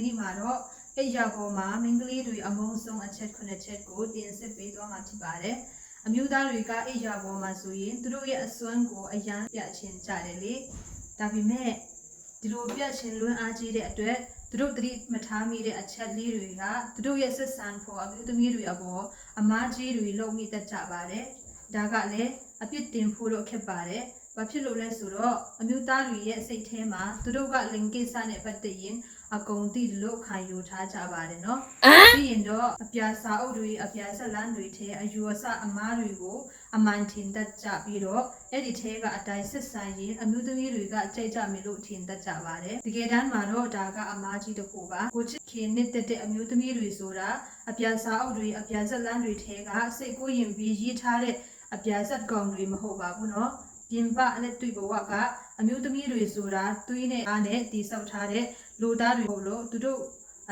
ဒီနေ့မှာတော့အိယာပေါ်မှာမိန်းကလေးတွေအမုန်းဆုံးအချက်9ချက်ကိုတင်ဆက်ပေးသွားမှာဖြစ်ပါတယ်အမျိုးသားတွေကအိယာပေါ်မှာဆိုရင်သူတို့ရဲ့အစွမ်းကိုအရန်ပြချင်ကြတယ်လေဒါပေမဲ့ဒီလိုပြချင်လွန်းအားကြီးတဲ့အတွက်သူတို့တတိမထားမိတဲ့အချက်လေးတွေကသူတို့ရဲ့ဆက်ဆံဖို့အမျိုးသမီးတွေအပေါ်အမားကြီးတွေလုံမိတတ်ကြပါတယ်ဒါကလည်းအပြစ်တင်ဖို့တော့ခက်ပါတယ် ဘာဖြစ်လို့လဲဆိုတော့အမျိုးသားတွေရဲ့စိတ်ထဲမှာသူတို့ကလင်ကိစ္စနဲ့ပတ်သက်ရင်အကုန်သိလို့ခံယူထားကြပါတယ်နော်ပြီးရင်တော့အပြာစာအုပ်တွေအပြာဆက်လန်းတွေထဲအယူအဆအမားတွေကိုအမှန်ထင်တတ်ကြပြီးတော့အဲ့ဒီထဲကအတိုင်းဆက်ဆံရင်အမျိုးသမီးတွေကကြိတ်ကြမယ်လို့ထင်တတ်ကြပါတယ်တကယ်တမ်းမှာတော့ဒါကအမားကြီးတစ်ခုပါကိုချစ်ခင်နှစ်သက်တဲ့အမျိုးသမီးတွေဆိုတာအပြာစာအုပ်တွေအပြာဆက်လန်းတွေထဲကစိတ်ကိုယင်ပြီးရေးထားတဲ့အပြာဆက်ကောင်တွေမဟုတ်ပါဘူးနော် ပြင်ပနဲ့တွေ့ဘဝကအမျိုးသမီးတွေဆိုတာသွေးနဲ့အားနဲ့တည်ဆောက်ထားတဲ့လူသားတွေဟုတ်လို့သူတို့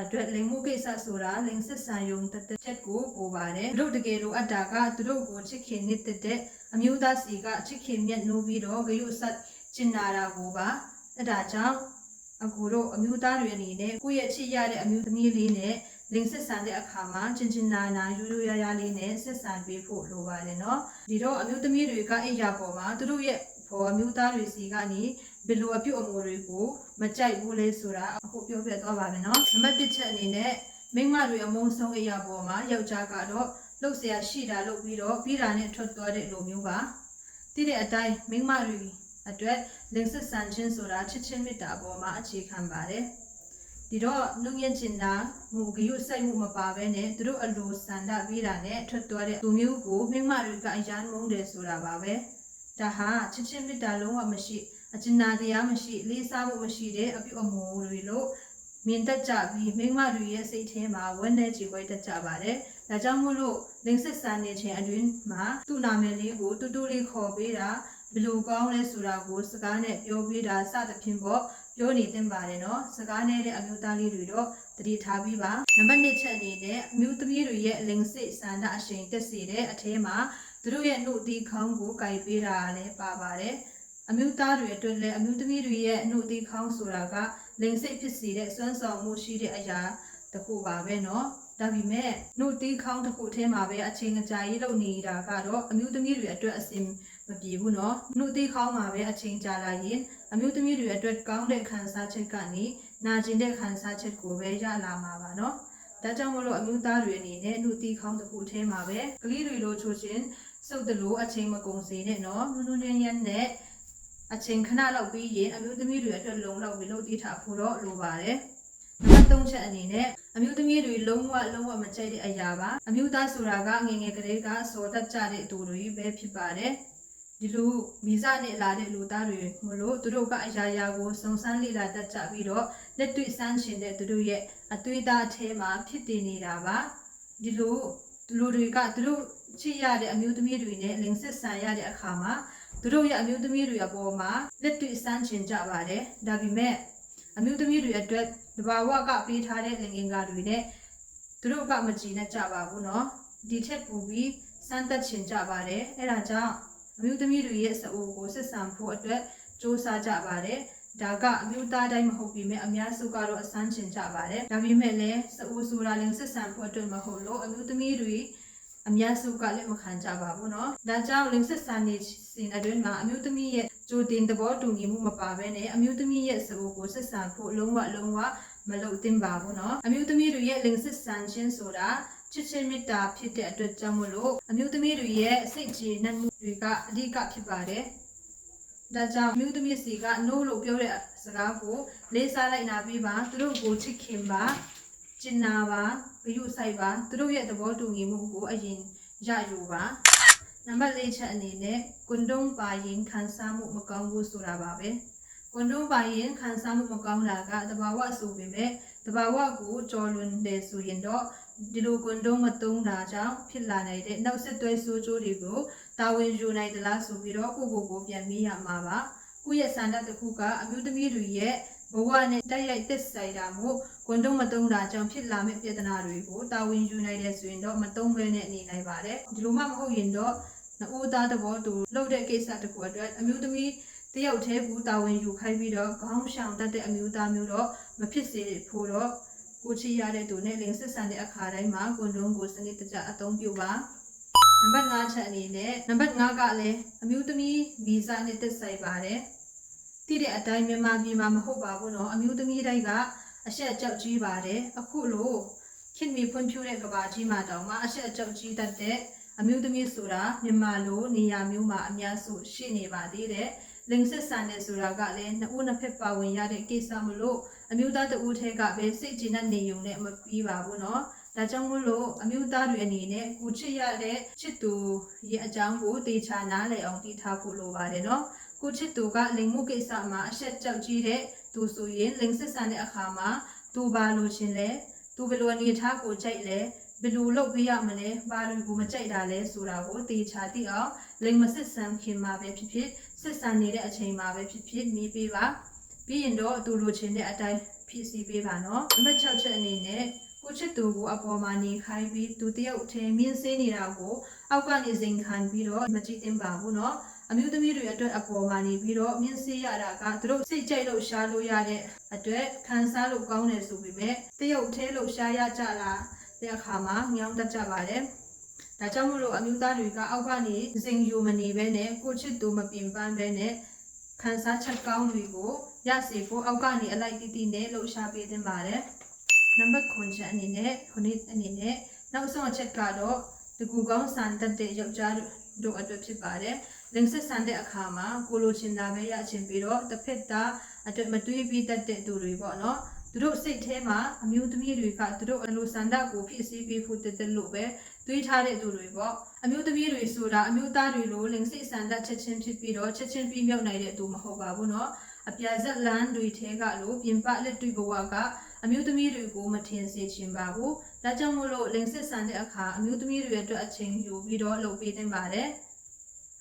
အတွက်လိမ်မှုကိစ္စဆိုတာလိမ်ဆက်ဆံယုံတသက်ချက်ကိုပိုပါတယ်သူတို့တကယ်လိုအပ်တာကသူတို့ကိုချစ်ခင်နှစ်သက်တဲ့အမျိုးသားစီကချစ်ခင်မြတ်နိုးပြီးတော့ဂရုဆက်ကျင်နာတာကိုပါအဲ့ဒါကြောင့်အကူတို့အမျိုးသားတွေအနေနဲ့ကိုယ့်ရဲ့ချစ်ရတဲ့အမျိုးသမီးလေးနဲ့ လင်ဆက်ဆံတဲ့အခါမှာချင်းချင်းနာနာယူယူရရလေးနဲ့ဆက်ဆံပေးဖို့လိုပါတယ်နော်ဒီတော့အမျိုးသမီးတွေကအိယာပေါ်မှာသူတို့ရဲ့ဘောအမျိုးသားတွေစီကနေဘယ်လိုအပြုတ်အမူတွေကိုမကြိုက်ဘူးလဲဆိုတာအခုပြောပြသွားပါမယ်နော်နံပါတ်1ချက်အနေနဲ့မိန်းမတွေအမုန်းဆုံးအိယာပေါ်မှာယောက်ျားကတော့လှုပ်เสียရှိတာလုပ်ပြီးတော့ပြီးတာနဲ့ထွက်သွားတဲ့လိုမျိုးပါတိတဲ့အတိုင်းမိန်းမတွေအတွက်လင်စစ်ဆန်ချင်းဆိုတာချစ်ချင်းမေတ္တာပေါ်မှာအခြေခံပါတယ် ဒီတော့နှုတ်ညင်ချင်တာငိုကြွစိုက်မှုမပါဘဲနဲ့သူတို့အလိုစန္ဒပြီးတာနဲ့ထွက်သွားတဲ့လူမျိုးကိုမိန်းမတွေကအရန်မုန်းတယ်ဆိုတာပါပဲဒါဟာချစ်ချင်းမေတ္တာလုံးဝမရှိအကျဉ်းနာတရားမရှိလေးစားမှုမရှိတဲ့အပြုအမူတွေလို့မြင်တတ်ကြပြီးမိန်းမတွေရဲ့စိတ်ထဲမှာဝန်းတဲ့ကြည်ခွဲတတ်ကြပါတယ်ဒါကြောင့်မို့လို့လင်စစ်ဆန်နေခြင်းအတွင်းမှာသူ့နာမည်လေးကိုတူတူလေးခေါ်ပေးတာဘယ်လိုကောင်းလဲဆိုတာကိုစကားနဲ့ပြောပေးတာစသဖြင့်ပေါ့ ပြောနေသင့်ပါတယ်နော်စကားနဲ့တဲ့အမျိုးသားလေးတွေတော့တတိထားပြီးပါနံပါတ်1ချက်အနေနဲ့အမျိုးသမီးတွေရဲ့လင်စစ်စန္ဒအရှင်တက်စီတဲ့အထဲမှာသူတို့ရဲ့နှုတ်တီခေါင်းကိုကြိုက်ပေးတာလည်းပါပါတယ်အမျိုးသားတွေအတွက်လည်းအမျိုးသမီးတွေရဲ့နှုတ်တီခေါင်းဆိုတာကလင်စစ်ဖြစ်စေတဲ့စွမ်းဆောင်မှုရှိတဲ့အရာတစ်ခုပါပဲနော် ဒါပေမဲ့နှုတ်သီးခေါင်းတစ်ခုထဲမှာပဲအချိန်ကြာရေးလုပ်နေတာကတော့အမျိုးသမီးတွေအတွက်အစင်မပြေဘူးเนาะနှုတ်သီးခေါင်းမှာပဲအချိန်ကြာလာရင်အမျိုးသမီးတွေအတွက်ကောင်းတဲ့ခံစားချက်ကနေနာကျင်တဲ့ခံစားချက်ကိုပဲရလာမှာပါเนาะဒါကြောင့်မလို့အမျိုးသားတွေအနေနဲ့နှုတ်သီးခေါင်းတစ်ခုထဲမှာပဲကလေးတွေလိုချိုချင်းစုပ်တလို့အချိန်မကုန်စေနဲ့เนาะနုနုနဲ့ရမ်းနဲ့အချိန်ခဏလောက်ပြီးရင်အမျိုးသမီးတွေအတွက်လုံလောက်ပြီးလုပ်တည်ထားဖို့တော့လိုပါတယ်။ နံပါတ်3ချက်အနေနဲ့အမျိုးသမီးတွေလုံးဝလုံးဝမကြိုက်တဲ့အရာပါ။အမျိုးသားဆိုတာကငယ်ငယ်ကလေးကစော်တတ်ကြတဲ့သူတွေပဲဖြစ်ပါတယ်။ဒီလိုဗီဇနဲ့လာတဲ့လူသားတွေမလို့သူတို့ကအရာရာကိုစုံစမ်းလေ့လာတတ်ကြပြီးတော့လက်တွေ့စမ်းရှင်တဲ့သူတို့ရဲ့အသွေးသားအထဲမှာဖြစ်တည်နေတာပါ။ဒီလိုဒီလိုတွေကသူတို့ချစ်ရတဲ့အမျိုးသမီးတွေနဲ့လင်စစ်ဆန်ရတဲ့အခါမှာသူတို့ရဲ့အမျိုးသမီးတွေအပေါ်မှာလက်တွေ့စမ်းချင်ကြပါတယ်ဒါပေမဲ့ အမျိုးသမီးတွေအတွက်တဘာဝကပေးထားတဲ့လင်ငင်္ကာတွေနဲ့သူတို့ကမကြည်နဲ့ကြပါဘူးเนาะဒီထက်ပိုပြီးစမ်းသက်ချင်ကြပါတယ်အဲ့ဒါကြောင့်အမျိုးသမီးတွေရဲ့စအိုးကိုစစ်ဆန်ဖို့အတွက်စူးစမ်းကြပါတယ်ဒါကအမျိုးသားတိုင်းမဟုတ်ပြီမဲ့အများစုကတော့အစမ်းချင်ကြပါတယ်ဒါပေမဲ့လည်းစအိုးဆိုတာလင်စစ်ဆန်ဖို့အတွက်မဟုတ်လို့အမျိုးသမီးတွေအများစုကလည်းမခံကြပါဘူးเนาะဒါကြောင့်လင်စစ်ဆန်နေစဉ်အတွင်းမှာအမျိုးသမီးရဲ့ ကြိုတင်သဘောတူညီမှုမပါဘဲနဲ့အမျိုးသမီးရဲ့စအိုးကိုစစ်ဆန်ဖို့လုံးဝလုံးဝမလုပ်သင့်ပါဘူးเนาะအမျိုးသမီးတွေရဲ့လင်စစ်ဆန်ခြင်းဆိုတာချစ်ချင်းမေတ္တာဖြစ်တဲ့အတွက်ကြောင့်မလို့အမျိုးသမီးတွေရဲ့စိတ်ကြည်နှံ့မှုတွေကအဓိကဖြစ်ပါတယ်ဒါကြောင့်မြို့သမီးစီက no လို့ပြောတဲ့စကားကိုလေးစားလိုက်နာပြီးပါသူတို့ကိုချစ်ခင်ပါကျင်နာပါဂရုစိုက်ပါသူတို့ရဲ့သဘောတူညီမှုကိုအရင်ရယူပါ နံပါတ်၄ချက်အနေနဲ့ကွန်ဒုံပါရင်ခံစားမှုမကောင်းဘူးဆိုတာပါပဲကွန်ဒုံပါရင်ခံစားမှုမကောင်းတာကတဘာဝဆိုပေမဲ့တဘာဝကိုကြော်လွန်တယ်ဆိုရင်တော့ဒီလိုကွန်ဒုံမသုံးတာကြောင့်ဖြစ်လာနိုင်တဲ့နောက်ဆက်တွဲဆိုးကျိုးတွေကိုတာဝန်ယူနိုင်သလားဆိုပြီးတော့ကိုကိုကိုပြန်မေးရမှာပါကိုယ့်ရဲ့စံတတ်တစ်ခုကအမျိုးသမီးတွေရဲ့ဘဝနဲ့တိုက်ရိုက်သက်ဆိုင်တာမို့ကွန်ဒုံမသုံးတာကြောင့်ဖြစ်လာမယ့်ပြဿနာတွေကိုတာဝန်ယူနိုင်တယ်ဆိုရင်တော့မသုံးဘဲနဲ့နေနိုင်ပါတယ်ဒီလိုမှမဟုတ်ရင်တော့ နိုးသားသဘောတူလုပ်တဲ့ကိစ္စတစ်ခုအတွက်အမျိုးသမီးတယောက်တည်းဘူးတာဝန်ယူခိုင်းပြီးတော့ခေါင်းရှောင်တတ်တဲ့အမျိုးသားမျိုးတော့မဖြစ်စေဖို့တော့ကိုချီရတဲ့သူနဲ့လိင်ဆက်ဆံတဲ့အခါတိုင်းမှာကွန်ဒုံးကိုစနစ်တကျအသုံးပြုပါနံပါတ်5ချက်အနေနဲ့နံပါတ်5ကလည်းအမျိုးသမီးဗီဇနဲ့တက်ဆိုင်ပါတယ်တည်တဲ့အတိုင်းမြန်မာပြည်မှာမဟုတ်ပါဘူးနော်အမျိုးသမီးတိုင်းကအဆက်ကြောက်ကြီးပါတယ်အခုလို့ခင်မီဖွံ့ဖြိုးတဲ့ကဘာကြီးမှာတောင်မှအဆက်ကြောက်ကြီးတတ်တဲ့ အမျိုးသမီးဆိုတာမြန်မာလိုနေရာမျိုးမှာအများစုရှိနေပါသေးတယ်လင်ဆက်ဆန်တဲ့ဆိုတာကလည်းနှစ်ဦးနှစ်ဖက်ပါဝင်ရတဲ့ကိစ္စမလို့အမျိုးသားတဦးထဲကပဲစိတ်ကြည်နဲ့နေုံနဲ့မပြီးပါဘူးနော်ဒါကြောင့်မို့လို့အမျိုးသားတွေအနေနဲ့ကိုချစ်ရတဲ့ချစ်သူရဲ့အကြောင်းကိုတေချာနားလည်အောင်သိထားဖို့လိုပါတယ်နော်ကိုချစ်သူကလိင်မှုကိစ္စမှာအဆက်ကြောက်ကြီးတဲ့သူဆိုရင်လင်ဆက်ဆန်တဲ့အခါမှာသူပါလို့ရှင်လဲသူဘယ်လိုအနေထားကိုကြိုက်လဲ ဘယ်လိုလုပ်ပေးရမလဲဘာတွေကိုမကြိုက်တာလဲဆိုတာကိုတေချာသိအောင်လိင်မဆက်ဆန်ခင်မှာပဲဖြစ်ဖြစ်ဆက်ဆန်နေတဲ့အချိန်မှာပဲဖြစ်ဖြစ်မြည်ပေးပါပြီးရင်တော့သူလိုချင်တဲ့အတိုင်းဖြစ်စီပေးပါနော်နံပါတ်6ချက်အနေနဲ့ကိုချစ်သူကိုအပေါ်မှာနေခိုင်းပြီးသူတယောက်ထဲမြင်းစေးနေတာကိုအောက်ကနေစိန်ခံပြီးတော့မကြည့်သင့်ပါဘူးနော်အမျိုးသမီးတွေအတွက်အပေါ်မှာနေပြီးတော့မြင်းစေးရတာကသူတို့စိတ်ကြိုက်လို့ရှားလို့ရတဲ့အတွက်ခံစားလို့ကောင်းတယ်ဆိုပေမဲ့တယောက်ထဲလို့ရှားရကြလား တဲ့အခါမှာညောင်းတတ်ကြပါတယ်။ဒါကြောင့်မလို့အမျိုးသားတွေကအောက်ကနေစိန်ယူမနေဘဲနဲ့ကိုချစ်သူမပင်ပန်းဘဲနဲ့ခံစားချက်ကောင်းတွေကိုရစေဖို့အောက်ကနေအလိုက်တီးတီးနဲ့လှုပ်ရှားပေးသင့်ပါတယ်။နံပါတ်9ချက်အနေနဲ့ခုနှစ်အနေနဲ့နောက်ဆုံးအချက်ကတော့တကူကောင်းစံတက်တဲ့ယောက်ျားတို့အတွက်ဖြစ်ပါတယ်။လင်စစ်ဆန်တဲ့အခါမှာကိုလိုချင်တာပဲရချင်ပြီးတော့တစ်ဖက်သားအတွက်မတွေးပြီးတတ်တဲ့သူတွေပေါ့နော်။ သူတို့စိတ်ထဲမှာအမျိုးသမီးတွေကသူတို့အလိုဆန္ဒကိုဖြစ်စေပေးဖို့တသက်လို့ပဲတွေးထားတဲ့သူတွေပေါ့အမျိုးသမီးတွေဆိုတာအမျိုးသားတွေလိုလင်စိတ်ဆန္ဒချက်ချင်းဖြစ်ပြီးတော့ချက်ချင်းပြီးမြောက်နိုင်တဲ့သူမဟုတ်ပါဘူးเนาะအပြာဇက်လန်းတွေထဲကလို့ပြင်ပလက်တွေ့ဘဝကအမျိုးသမီးတွေကိုမထင်စေချင်ပါဘူးဒါကြောင့်မို့လို့လင်စစ်ဆန်တဲ့အခါအမျိုးသမီးတွေအတွက်အချိန်ယူပြီးတော့လုပ်ပေးတင်ပါတယ်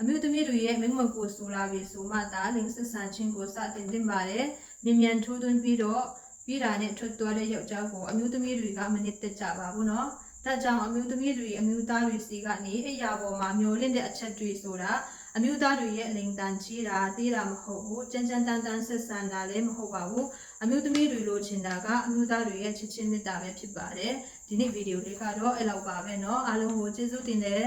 အမျိုးသမီးတွေရဲ့မိမကိုဆိုလာပြီဆိုမှသာလင်စစ်ဆန်ခြင်းကိုစတင်တင်ပါတယ်မြ мян ထိုးသွင်းပြီးတော့ ပြီးတာနဲ့ထွက်သွားတဲ့ယောက်ျားကိုအမျိုးသမီးတွေကမနစ်သက်ကြပါဘူးเนาะ ဒါကြောင့်အမျိုးသမီးတွေအမျိုးသားတွေစီကနေအိယာပေါ်မှာမျောလင့်တဲ့အချက်တွေဆိုတာအမျိုးသားတွေရဲ့လိန်တန်ကြီးတာတေးတာမဟုတ်ဘူးကြမ်းကြမ်းတမ်းတမ်းဆက်ဆံတာလည်းမဟုတ်ပါဘူးအမျိုးသမီးတွေလိုချင်တာကအမျိုးသားတွေရဲ့ချစ်ချင်းမေတ္တာပဲဖြစ်ပါတယ်ဒီနေ့ဗီဒီယိုလေးကတော့အဲ့လောက်ပါပဲเนาะအားလုံးကိုကျေးဇူးတင်တယ်